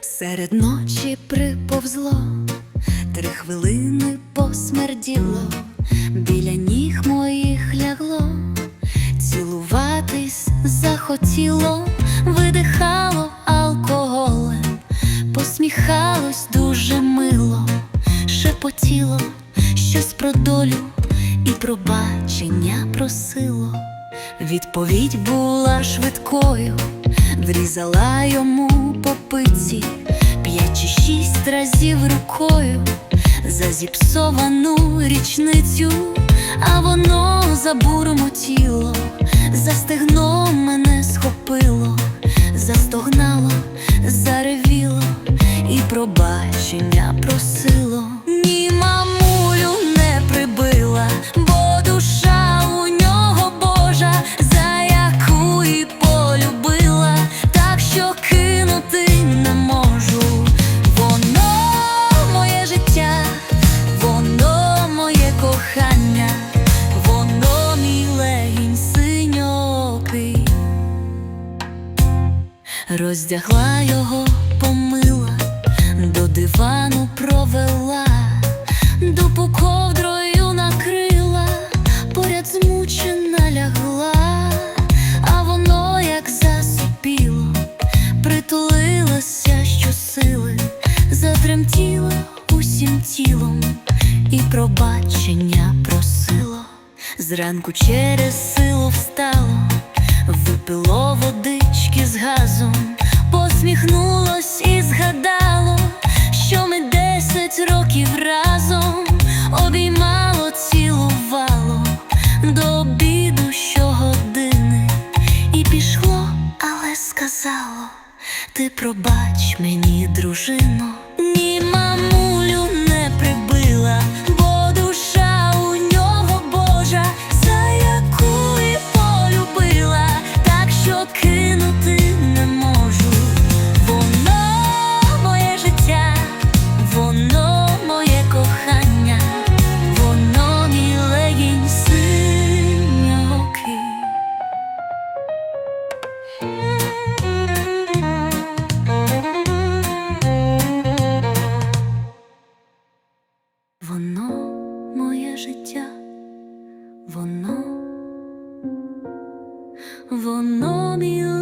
Серед ночі приповзло, три хвилини посмерділо, біля ніг моїх лягло, цілуватись захотіло, видихало алкоголем, посміхалось дуже мило, шепотіло щось про долю і пробачення просило. Відповідь була швидкою, врізала йому по пиці. П'ять чи шість разів рукою. За зіпсовану річницю, а воно забурмотіло, за стегно мене схопило, застогнало, заревіло. І пробачення просило. Ні, Роздягла його, помила, до дивану провела, дупу ковдрою накрила, поряд змучена лягла, а воно, як засопіло, притулилося щосили, затремтіло усім тілом і пробачення просило. Зранку через силу сказало, ти пробач мені, дружино. Ні, мамулю не прибила, бо душа у нього Божа, за яку і полюбила, так що кинути не можу. Воно моє життя, воно моє кохання, воно мій легінь синьокий. Життя, воно, воно синьокий.